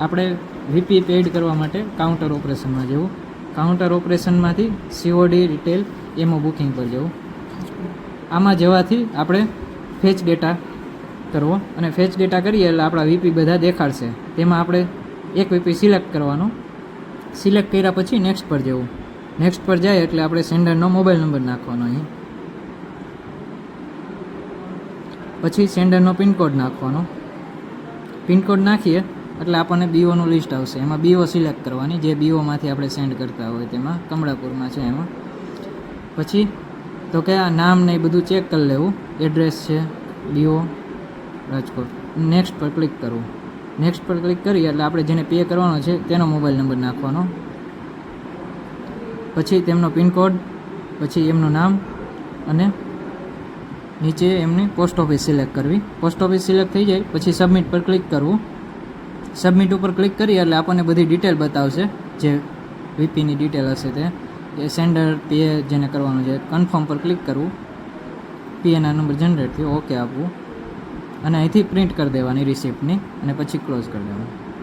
આપણે VP paid કરવા માટે કાઉન્ટર ઓપરેશનમાં જવું. કાઉન્ટર ઓપરેશનમાંથી સીઓડી રિટેલ એમો બુકિંગ પર જવું. આમાં જવાથી આપણે ફેચ ડેટા કરવો અને ફેચ ડેટા કરીએ એટલે આપણા વીપી બધા દેખાડશે. તેમાં આપણે એક વીપી સિલેક્ટ કરવાનો. સિલેક્ટ કર્યા પછી નેક્સ્ટ પર જવું. નેક્સ્ટ પર જાય એટલે આપણે સેન્ડરનો મોબાઈલ નંબર નાખવાનો અહીં. પછી સેન્ડરનો પિનકોડ નાખવાનો. પિનકોડ નાખીએ. એટલે આપણને બીઓનું લિસ્ટ આવશે. એમાં બીઓ સિલેક્ટ કરવાની, જે બીઓમાંથી આપણે સેન્ડ કરતા હોય તેમાં. કમળાપુરમાં છે એમાં. પછી, તો કે આ નામ ને એ બધું ચેક કરી લેવું. એડ્રેસ છે, બીઓ, રાજકોટ. નેક્સ્ટ પર ક્લિક કરવું. નેક્સ્ટ પર ક્લિક કરી, એટલે આપણે જેને પે કરવાનો છે, તેનો મોબાઈલ નંબર નાખવાનો. પછી તેમનો પિનકોડ પછી એમનું નામ અને નીચે એમની પોસ્ટ ઓફિસ સિલેક્ટ કરવી. પોસ્ટ ઓફિસ સિલેક્ટ થઈ જાય, પછી સબમિટ પર ક્લિક કરવું. સબમિટ ઉપર ક્લિક કરી એટલે આપણને બધી ડિટેલ બતાવશે. જે વીપીની ડિટેલ હશે તે. એ સેન્ડર પીએ જેને કરવાનું છે. કન્ફર્મ પર ક્લિક કરવું. પીએના નંબર જનરેટ થયો. ઓકે આપવું. અને અહીંથી પ્રિન્ટ કરી દેવાની રિસિપ્ટની અને પછી ક્લોઝ કરી દેવાનું.